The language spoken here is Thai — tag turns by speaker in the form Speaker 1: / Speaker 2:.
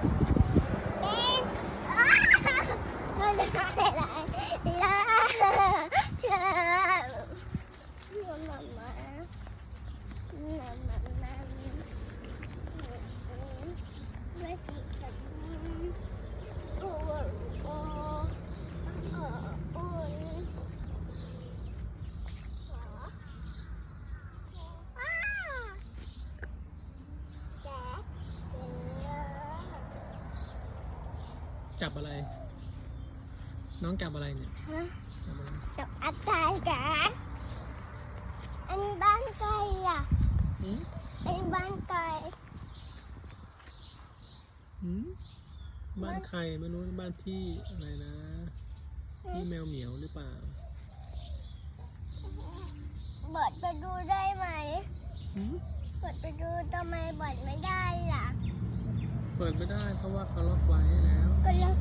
Speaker 1: Mama. จับอะไร น้องจับอะไรเนี่ย
Speaker 2: ฮะ
Speaker 1: จับอะไร
Speaker 2: กับอาจารย์กันอันนี้บ้านไก่อะ
Speaker 1: หืม
Speaker 2: อันนี้บ้านไก่
Speaker 1: หืมบ้านใครไม่รู้บ้านพี่อะไรนะพี่แมวเหมียวหรือเปล่า
Speaker 2: เปิดไปดูได้ไหม
Speaker 1: หืม
Speaker 2: เปิดไปดูทำไมเปิดไม่ได้ล่ะ
Speaker 1: เปิดไม่ได้เพราะว่าเขาล็อกไว้แล้ว
Speaker 2: ก็แล้ว